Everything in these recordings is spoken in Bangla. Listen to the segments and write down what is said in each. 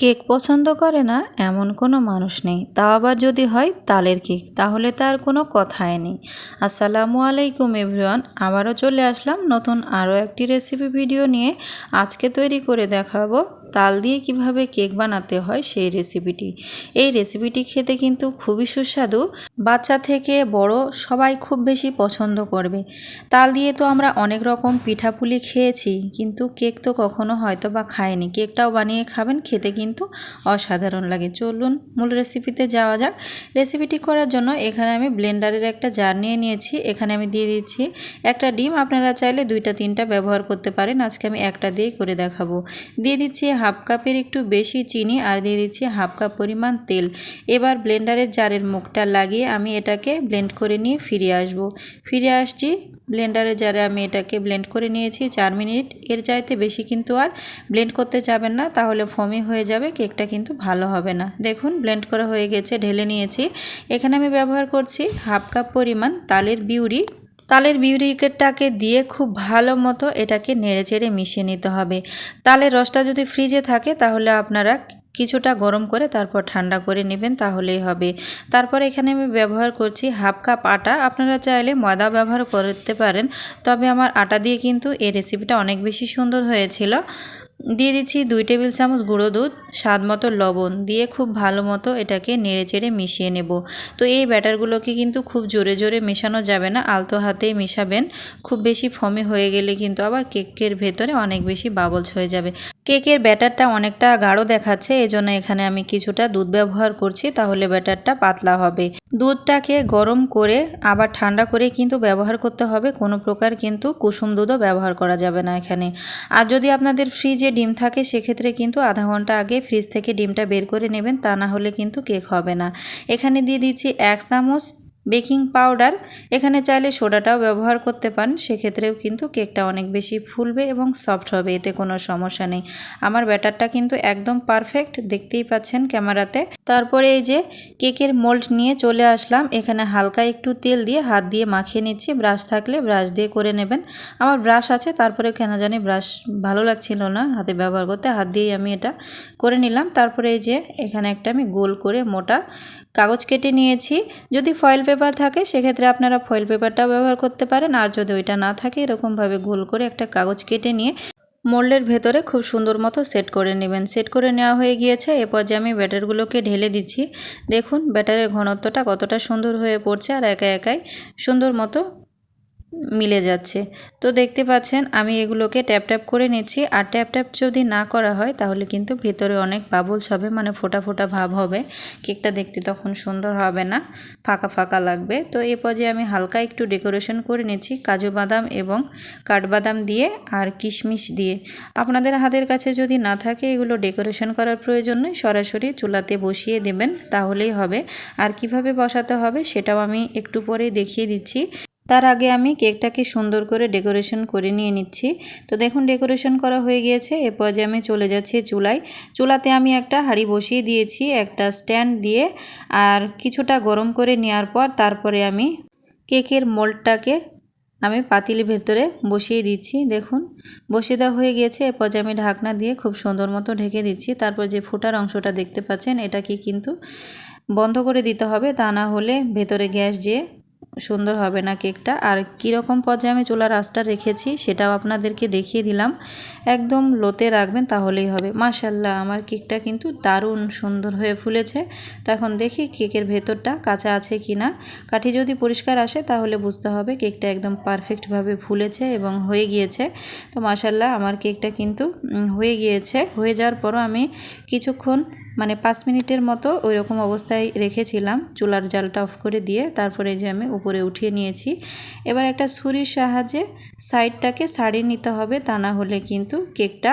কেক পছন্দ করে না, এমন কোনো মানুষ নেই। তা আবার যদি হয় তালের কেক, তাহলে তার কোনো কথাই নেই। আসসালামু আলাইকুম এভরিওয়ান, আবারও চলে আসলাম নতুন আরও একটি রেসিপি ভিডিও নিয়ে। আজকে তৈরি করে দেখাবো তাল দিয়ে কীভাবে কেক বানাতে হয় সেই রেসিপিটি এই রেসিপিটি খেতে কিন্তু খুবই সুস্বাদু। বাচ্চা থেকে বড় সবাই খুব বেশি পছন্দ করবে। তাল দিয়ে তো আমরা অনেক রকম পিঠাপুলি খেয়েছি, কিন্তু কেক তো কখনো হয়তো বা খাইনি। কেকটাও বানিয়ে খাবেন, খেতে কিন্তু অসাধারণ লাগে। চলুন মূল রেসিপিতে যাওয়া যাক। রেসিপিটি করার জন্য এখানে আমি ব্লেন্ডারের একটা জার নিয়ে নিয়েছি। এখানে আমি দিয়ে দিচ্ছি একটা ডিম। আপনারা চাইলে দুইটা, তিনটা ব্যবহার করতে পারেন। আজকে আমি একটা দিয়েই করে দেখাবো। দিয়ে দিচ্ছি হাফ কাপের একটু বেশি চিনি আর দিয়ে দিচ্ছি হাফ কাপ পরিমাণ তেল। এবার ব্লেন্ডারের জারের মুখটা লাগিয়ে আমি এটাকে ব্লেন্ড করে নিয়ে ফিরে আসব। ফিরে আসছি ব্লেন্ডারে জারে আমি এটাকে ব্লেন্ড করে নিয়েছি চার মিনিট। এর চাইতে বেশি কিন্তু আর ব্লেন্ড করতে যাবেন না, তাহলে ফমি হয়ে যাবে, কেকটা কিন্তু ভালো হবে না। দেখুন, ব্লেন্ড করা হয়ে গেছে, ঢেলে নিয়েছি। এখানে আমি ব্যবহার করছি হাফ কাপ পরিমাণ তালের বিউরি। তালের বিউরিকেটটাকে দিয়ে খুব ভালো মতো এটাকে নেড়ে চেড়ে মিশিয়ে নিতে হবে। তালের রসটা যদি ফ্রিজে থাকে তাহলে আপনারা কিছুটা গরম করে তারপর ঠান্ডা করে নেবেন, তাহলেই হবে। তারপর এখানে আমি ব্যবহার করছি হাফ কাপ আটা। আপনারা চাইলে ময়দা ব্যবহার করতে পারেন, তবে আমার আটা দিয়ে কিন্তু এই রেসিপিটা অনেক বেশি সুন্দর হয়েছিল। দিয়ে দিচ্ছি দুই টেবিল চামচ গুঁড়ো দুধ, স্বাদ মতো লবণ দিয়ে খুব ভালো মতো এটাকে নেড়ে চেড়ে মিশিয়ে নেব। তো এই ব্যাটারগুলোকে কিন্তু খুব জোরে জোরে মেশানো যাবে না, আলতো হাতেই মেশাবেন। খুব বেশি ফমি হয়ে গেলে কিন্তু আবার কেকের ভেতরে অনেক বেশি বাবলস হয়ে যাবে। কেকের ব্যাটারটা অনেকটা গাঢ় দেখাচ্ছে, এজন্য এখানে আমি কিছুটা দুধ ব্যবহার করছি, তাহলে ব্যাটারটা পাতলা হবে। দুধটাকে গরম করে, আবার ঠান্ডা করে কিন্তু ব্যবহার করতে হবে, কোনো প্রকার কিন্তু কুসুম দুধও ব্যবহার করা যাবে না এখানে। আর যদি আপনাদের ফ্রিজে ডিম থাকে, সেক্ষেত্রে কিন্তু আধা ঘণ্টা আগে ফ্রিজ থেকে ডিমটা বের করে নেবেন, তা না হলে কিন্তু কেক হবে না। এখানে দিয়ে দিচ্ছি এক চামচ বেকিং পাউডার। এখানে চাইলে সোডাটাও ব্যবহার করতে পারেন, সেক্ষেত্রেও কিন্তু কেকটা অনেক বেশি ফুলবে এবং সফট হবে, এতে কোনো সমস্যা নেই। আমার ব্যাটারটা কিন্তু একদম পারফেক্ট, দেখতেই পাচ্ছেন ক্যামেরাতে। তারপরে এই যে কেকের মোল্ড নিয়ে চলে আসলাম, এখানে হালকা একটু তেল দিয়ে হাত দিয়ে মাখিয়ে নিচ্ছি, ব্রাশ থাকলে ব্রাশ দিয়ে করে নেবেন। আমার ব্রাশ আছে, তারপরে কেন জানি ব্রাশ ভালো লাগছিল না, হাতে ব্যবহার করতে, হাত দিয়েই আমি এটা করে নিলাম। তারপরে এই যে এখানে একটা আমি গোল করে মোটা কাগজ কেটে নিয়েছি। যদি ফয়েল পেপার থাকে, সেক্ষেত্রে আপনারা ফয়েল পেপারটাও ব্যবহার করতে পারেন। আর যদি ওইটা না থাকে, এরকমভাবে গোল করে একটা কাগজ কেটে নিয়ে মোল্ডের ভেতরে খুব সুন্দর মতো সেট করে নেবেন। সেট করে নেওয়া হয়ে গিয়েছে। এরপর যে আমি ব্যাটারগুলোকে ঢেলে দিচ্ছি। দেখুন, ব্যাটারের ঘনত্বটা কতটা সুন্দর হয়ে পড়ছে। আর একা একাই সুন্দর মতো মিলে যাচ্ছে। তো দেখতে পাচ্ছেন, আমি এগুলোকে ট্যাপ ট্যাপ করে নিচ্ছি। আর ট্যাপ ট্যাপ যদি না করা হয়, তাহলে কিন্তু ভেতরে অনেক বাবলস হবে মানে ফোটা ফোটা ভাব হবে। কেকটা দেখতে তখন সুন্দর হবে না, ফাঁকা ফাঁকা লাগবে। তো এই পর্যায়ে আমি হালকা একটু ডেকোরেশন করে নিচ্ছি, কাজু বাদাম এবং কাঠবাদাম দিয়ে আর কিশমিশ দিয়ে। আপনাদের হাতের কাছে যদি না থাকে, এগুলো ডেকোরেশন করার প্রয়োজন নয় সরাসরি চুলাতে বসিয়ে দেবেন, তাহলেই হবে। আর কীভাবে বসাতে হবে, সেটাও আমি একটু পরেই দেখিয়ে দিচ্ছি। তার আগে আমি কেকটাকে সুন্দর করে ডেকোরেশন করে নিয়ে নিচ্ছি। তো দেখুন, ডেকোরেশন করা হয়ে গিয়েছে। এ যে আমি চলে যাচ্ছি চুলায়। চুলাতে আমি একটা হাঁড়ি বসিয়ে দিয়েছি, একটা স্ট্যান্ড দিয়ে, আর কিছুটা গরম করে নেওয়ার পর তারপরে আমি কেকের মোল্ডটাকে আমি পাতিলের ভেতরে বসিয়ে দিচ্ছি। দেখুন, বসিয়ে দেওয়া হয়ে গিয়েছে। এরপর যে আমি ঢাকনা দিয়ে খুব সুন্দর মতো ঢেকে দিচ্ছি। তারপর যে ফোটার অংশটা দেখতে পাচ্ছেন, এটাকে কিন্তু বন্ধ করে দিতে হবে। তা না হলে ভেতরে গ্যাস যেয়ে সুন্দর হবে না কেকটা। আর কীরকম পর্যায়ে আমি চুলার আঁচটা রেখেছি সেটাও আপনাদেরকে দেখিয়ে দিলাম। একদম লোতে রাখবেন তাহলেই হবে। মাশাল্লাহ আমার কেকটা কিন্তু দারুণ সুন্দর হয়ে ফুলেছে। তো এখন দেখি কেকের ভেতরটা কাঁচা আছে কি না কাঠি যদি পরিষ্কার আসে তাহলে বুঝতে হবে কেকটা একদম পারফেক্টভাবে ফুলেছে এবং হয়ে গিয়েছে। তো মাশাল্লাহ আমার কেকটা কিন্তু হয়ে গিয়েছে। হয়ে যাওয়ার পরও আমি কিছুক্ষণ মানে পাঁচ মিনিটের মতো ওই রকম অবস্থায় রেখেছিলাম, চুলার জালটা অফ করে দিয়ে তারপরে যে আমি উপরে উঠিয়ে নিয়েছি। এবার একটা ছুরির সাহায্যে সাইডটাকে সারিয়ে নিতে হবে, তা না হলে কিন্তু কেকটা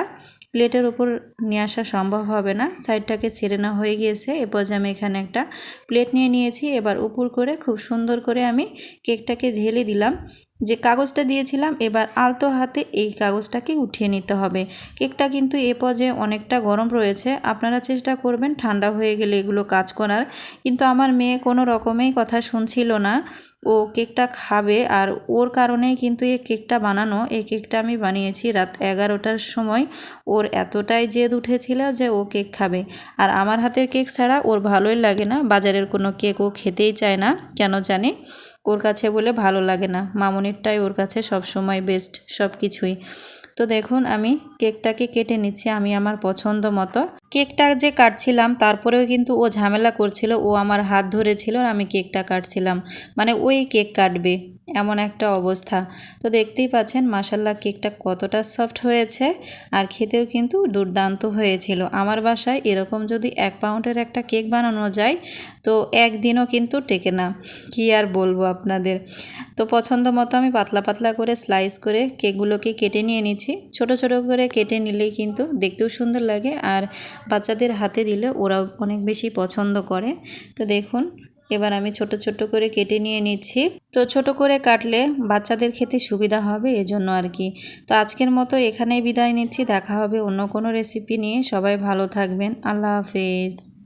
প্লেটের ওপর নিয়ে আসা সম্ভব হবে না। সাইডটাকে ছেড়ে নেওয়া হয়ে গিয়েছে এরপর যে আমি এখানে একটা প্লেট নিয়ে নিয়েছি। এবার উপর করে খুব সুন্দর করে আমি কেকটাকে ঢেলে দিলাম। যে কাগজটা দিয়েছিলাম, এবার আলতো হাতে এই কাগজটাকে উঠিয়ে নিতে হবে। কেকটা কিন্তু এ পর্যায়ে অনেকটা গরম রয়েছে। আপনারা চেষ্টা করবেন, ঠান্ডা হয়ে গেলে এগুলো কাজ করার। কিন্তু আমার মেয়ে কোনো রকমেই কথা শুনছিল না। ও কেকটা খাবে আর ওর কারণেই কিন্তু এই কেকটা বানানো। এই কেকটা আমি বানিয়েছি রাত এগারোটার সময়। ওর এতটাই জেদ উঠেছিল যে ও কেক খাবে। আর আমার হাতের কেক ছাড়া ওর ভালোই লাগে না। বাজারের কোনো কেক ও খেতেই চায় না, কেন জানি? ওর কাছে বলে ভালো লাগে না। মামনিরটাই ওর কাছে সব সময় বেস্ট সব কিছুই তো দেখুন, আমি কেকটাকে কেটে নিচ্ছি, আমি আমার পছন্দ মতো। কেকটা যে কাটছিলাম, তারপরেও কিন্তু ও ঝামেলা করছিল, ও আমার হাত ধরেছিল আর আমি কেকটা কাটছিলাম। মানে ওই কেক কাটবে। এমন একটা অবস্থা। তো দেখতেই পাচ্ছেন মাসাল্লাহ কেকটা কতটা সফট হয়েছে আর খেতেও কিন্তু দুর্দান্ত হয়েছিল। আমার বাসায় এরকম যদি এক পাউন্ডের একটা কেক বানানো যায়, তো একদিনও কিন্তু টেকে না। কি আর বলব আপনাদের? তো পছন্দ মতো আমি পাতলা পাতলা করে স্লাইস করে কেকগুলোকে কেটে নিয়ে নিচ্ছি। ছোট ছোট করে কেটে নিলেই কিন্তু দেখতেও সুন্দর লাগে আর বাচ্চাদের হাতে দিলে ওরাও অনেক বেশি পছন্দ করে। তো দেখুন এবার আমি ছোট ছোট করে কেটে নিয়ে নিচ্ছি। তো ছোট করে কাটলে বাচ্চাদের খেতে সুবিধা হবে এজন্য আর কি। তো আজকের মতো এখানেই বিদায় নিচ্ছি। দেখা হবে অন্য কোনো রেসিপি নিয়ে। সবাই ভালো থাকবেন। আল্লাহ হাফেজ।